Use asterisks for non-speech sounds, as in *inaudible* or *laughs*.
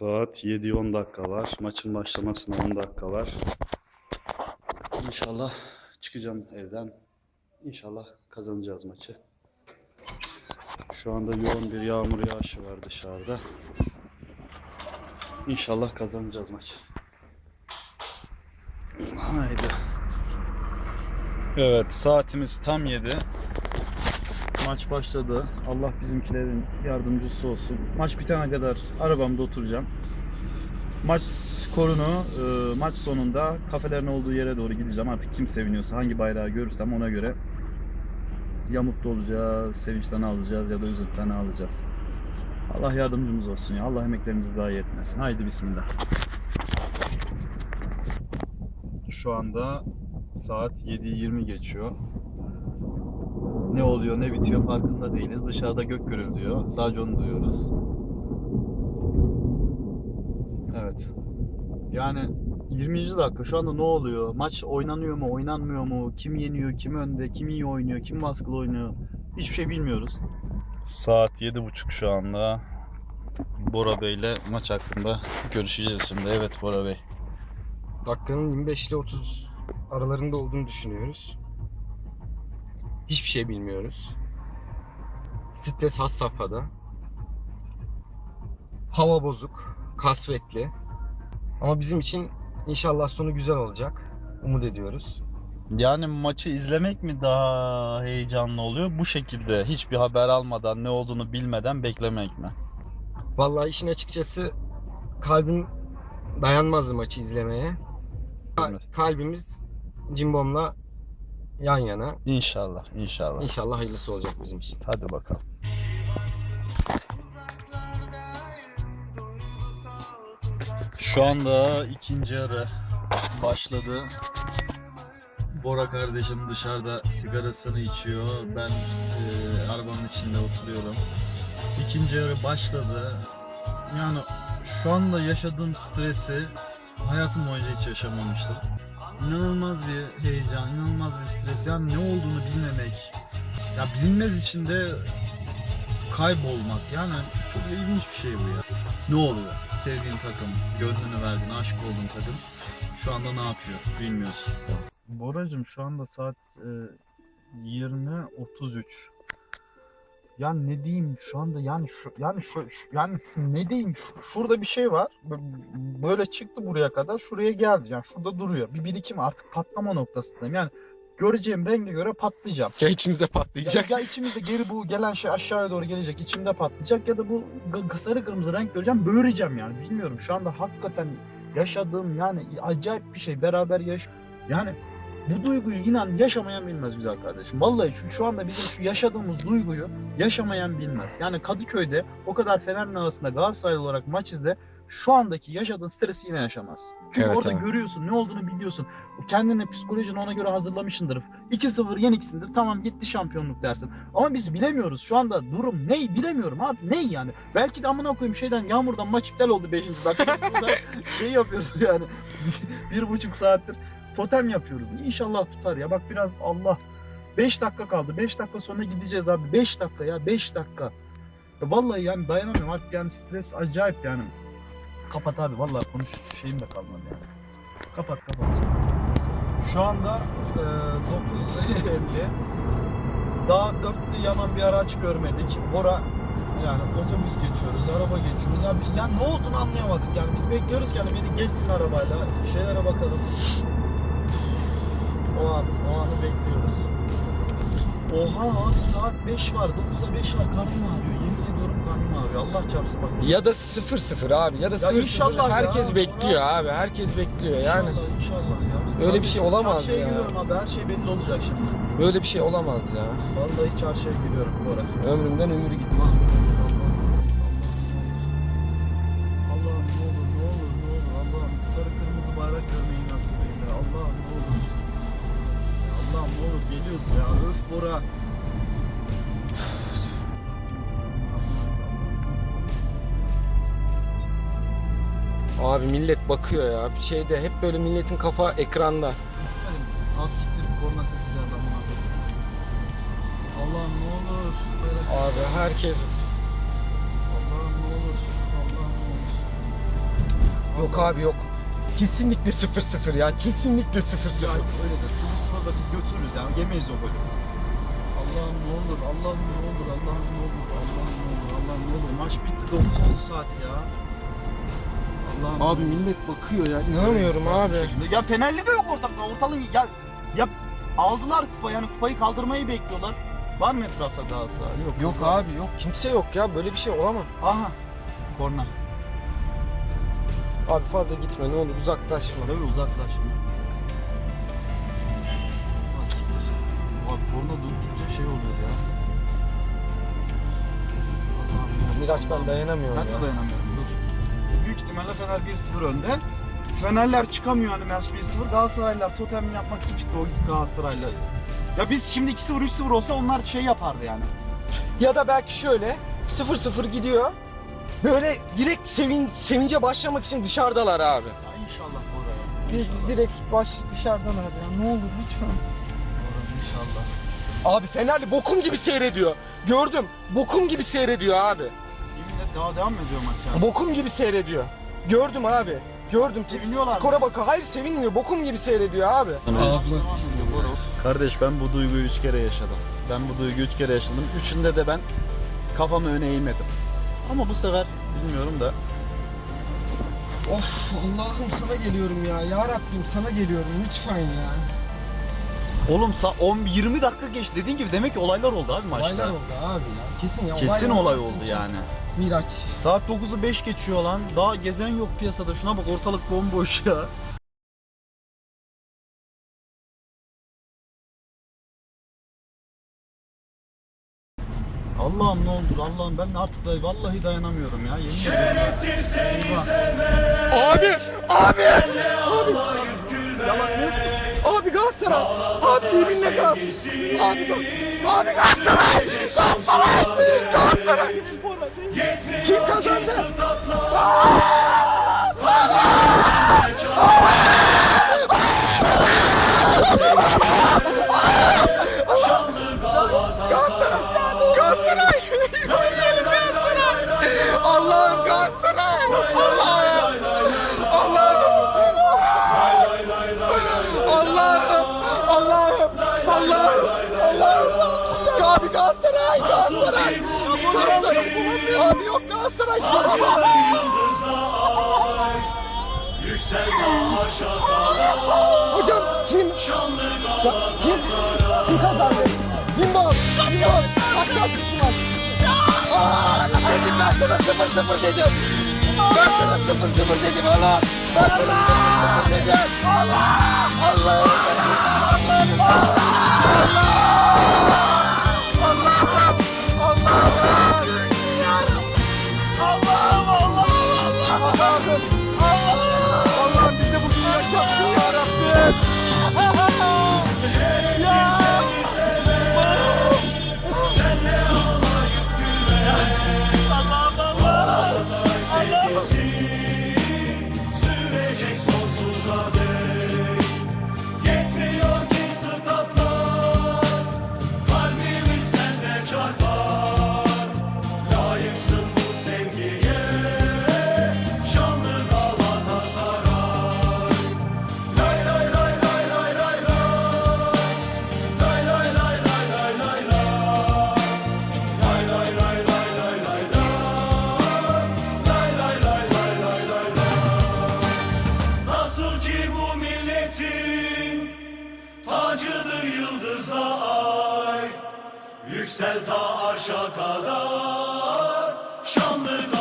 Saat 7'ye 10 dakika var. Maçın başlamasına 10 dakika var. İnşallah çıkacağım evden. İnşallah kazanacağız maçı. Şu anda yoğun bir yağmur yağışı var dışarıda. İnşallah kazanacağız maçı. Haydi. Evet saatimiz tam 7. Maç başladı. Allah bizimkilerin yardımcısı olsun. Maç bitene kadar arabamda oturacağım. Maç skorunu e, maç sonunda kafelerin olduğu yere doğru gideceğim. Artık kim seviniyorsa hangi bayrağı görürsem ona göre ya mutlu olacağız, sevinçten alacağız ya da üzüntüden alacağız. Allah yardımcımız olsun ya. Allah emeklerimizi zayi etmesin. Haydi bismillah. Şu anda saat 7.20 geçiyor. Ne oluyor ne bitiyor farkında değiliz. Dışarıda gök gürültüyor. Sadece onu duyuyoruz. Evet. Yani 20. dakika şu anda ne oluyor? Maç oynanıyor mu, oynanmıyor mu? Kim yeniyor, kim önde, kim iyi oynuyor, kim baskılı oynuyor? Hiçbir şey bilmiyoruz. Saat 7.30 şu anda. Bora Bey ile maç hakkında görüşeceğiz şimdi. Evet Bora Bey. Dakikanın 25 ile 30 aralarında olduğunu düşünüyoruz. Hiçbir şey bilmiyoruz. Stres has safhada. Hava bozuk, kasvetli. Ama bizim için inşallah sonu güzel olacak. Umut ediyoruz. Yani maçı izlemek mi daha heyecanlı oluyor? Bu şekilde hiçbir haber almadan, ne olduğunu bilmeden beklemek mi? Vallahi işin açıkçası kalbim dayanmazdı maçı izlemeye. Kalbimiz Cimbom'la yan yana. İnşallah, inşallah. İnşallah hayırlısı olacak bizim için. Hadi bakalım. Şu anda ikinci yarı başladı. Bora kardeşim dışarıda sigarasını içiyor. Ben e, arabanın içinde oturuyorum. İkinci yarı başladı. Yani şu anda yaşadığım stresi hayatım boyunca hiç yaşamamıştım. İnanılmaz bir heyecan, inanılmaz bir stres. Yani ne olduğunu bilmemek, ya bilinmez içinde kaybolmak yani çok ilginç bir şey bu ya. Ne oluyor? Sevdiğin takım, gönlünü verdiğin, aşık olduğun takım şu anda ne yapıyor bilmiyorsun. Boracım şu anda saat e, 20.33. Ya ne diyeyim şu anda yani şu yani şu, şu- yani *laughs* ne diyeyim şu- şurada bir şey var. Böyle çıktı buraya kadar şuraya geldi. Yani şurada duruyor. Bir birikim artık patlama noktasındayım. Yani göreceğim renge göre patlayacağım. Ya içimizde Ya, patlayacak. ya içimizde geri bu gelen şey aşağıya doğru gelecek. içimde patlayacak ya da bu sarı kırmızı renk göreceğim. Böğüreceğim yani. Bilmiyorum. Şu anda hakikaten yaşadığım yani acayip bir şey. Beraber yaş yani bu duyguyu inan yaşamayan bilmez güzel kardeşim. Vallahi şu, şu anda bizim şu yaşadığımız duyguyu yaşamayan bilmez. Yani Kadıköy'de o kadar Fener'in arasında Galatasaraylı olarak maç izle şu andaki yaşadığın stresi yine yaşamaz. Çünkü Evet orada abi. görüyorsun ne olduğunu biliyorsun. Kendini psikolojini ona göre hazırlamışsındır. 2-0 yeniksindir tamam gitti şampiyonluk dersin. Ama biz bilemiyoruz şu anda durum ney bilemiyorum abi ney yani. Belki de amına koyayım şeyden yağmurdan maç iptal oldu 5. dakika. *laughs* Burada şey yapıyoruz yani *laughs* bir buçuk saattir totem yapıyoruz. İnşallah tutar ya bak biraz Allah 5 dakika kaldı 5 dakika sonra gideceğiz abi 5 dakika ya 5 dakika. Ya vallahi yani dayanamıyorum artık yani stres acayip yani. Kapat abi vallahi konuş şeyim de kalmadı yani. Kapat kapat. Şu anda e, 9.50 daha dörtlü yanan bir araç görmedik. Bora yani otobüs geçiyoruz, araba geçiyoruz. Abi yani ne olduğunu anlayamadık. Yani biz bekliyoruz ki hani biri geçsin arabayla, şeylere bakalım. O an, o anı bekliyoruz. Oha abi saat 5 var, 9'a 5 var. Karnım ağrıyor. Yemin ediyorum karnım ağrıyor. Allah çarpsın bak. Ya da 0-0 abi ya da 0-0 inşallah ya. herkes bekliyor abi herkes bekliyor yani İnşallah, inşallah ya. Öyle bir şey olamaz Çarşıya ya. giriyorum abi, her şey belli olacak şimdi. böyle bir şey olamaz ya Vallahi çarşıya giriyorum Bora. ömrümden ömür gitti. Bora Abi millet bakıyor ya bir şeyde hep böyle milletin kafa ekranda. Az siktir korna sesi geldi amına koyayım. Allah'ım ne olur Abi herkes Allah'ım ne olur Allah'ım ne olur Yok abi yok. Kesinlikle 0-0 ya. Kesinlikle 0-0. Ya öyle de 0 da biz götürürüz yani yemeyiz o golü. Allah'ım ne olur, Allah'ım ne olur, Allah'ım ne olur, Allah'ım ne olur, Allah'ım ne olur. Maç bitti 9 oldu saat ya. Allah'ım. Abi millet bakıyor ya. İnanamıyorum abi. Ya Fenerli de yok ortalıkta. Ortalığı ya ya aldılar kupa yani kupayı kaldırmayı bekliyorlar. Var mı etrafta Galatasaray? Yok. Yok abi yok. Kimse yok ya. Böyle bir şey olamaz. Aha. Korna. Abi fazla gitme ne olur uzaklaşma. Tabii uzaklaş korna durdukça şey oluyor ya. Miraç ben dayanamıyorum Ben de ya. dayanamıyorum. Dur. Büyük ihtimalle Fener 1-0 önde. Fenerler çıkamıyor hani maç 1-0. Galatasaraylılar totem yapmak için çıktı o Galatasaraylı. Ya biz şimdi 2-0 3-0 olsa onlar şey yapardı yani. Ya da belki şöyle 0-0 gidiyor. Böyle direkt sevin, sevince başlamak için dışarıdalar abi. Ya inşallah Bora ya. Di- İnşallah. direkt baş dışarıdalar ya. Ne olur lütfen. İnşallah. Abi Fenerli bokum gibi seyrediyor. Gördüm. Bokum gibi seyrediyor abi. Yemin et daha devam mı ediyor maç yani? Bokum gibi seyrediyor. Gördüm abi. Gördüm. Seviniyorlar mı? Skora bakıyor. Hayır sevinmiyor. Bokum gibi seyrediyor abi. Ağzına. Kardeş ben bu duyguyu üç kere yaşadım. Ben bu duyguyu üç kere yaşadım. Üçünde de ben kafamı öne eğmedim. Ama bu sefer bilmiyorum da Of Allah'ım sana geliyorum ya. Ya Rabbim sana geliyorum lütfen ya. Oğlum sa 10 20 dakika geçti dediğin gibi demek ki olaylar oldu abi maçta. Olaylar oldu abi ya. Kesin ya. Kesin olay oldu yani. Miraç. Saat 9'u 5 geçiyor lan. Daha gezen yok piyasada. Şuna bak ortalık bomboş ya. Allah'ım ne olur Allah'ım ben artık da vallahi dayanamıyorum ya yemin ederim. Abi! Abi! Abi! Abi Galatasaray! Abi yeminle kal! Abi Abi Galatasaray! Galatasaray! Galatasaray! Kim kazandı? Galatasaray! Galatasaray! Galatasaray! Galatasaray! Abi yok Galatasaray! Hocam kim? Şanlı Ya, kim? Kazandı? Cimbom! Cimbom! Kaç kim var? Dedim ben sana sıfır sıfır dedim. Ben sana sıfır sıfır dedim oğlum. Ben sana sıfır sıfır dedim. Allah! Allah! Allah'ım tacıdır yıldızla ay Yüksel ta arşa kadar. Şanlı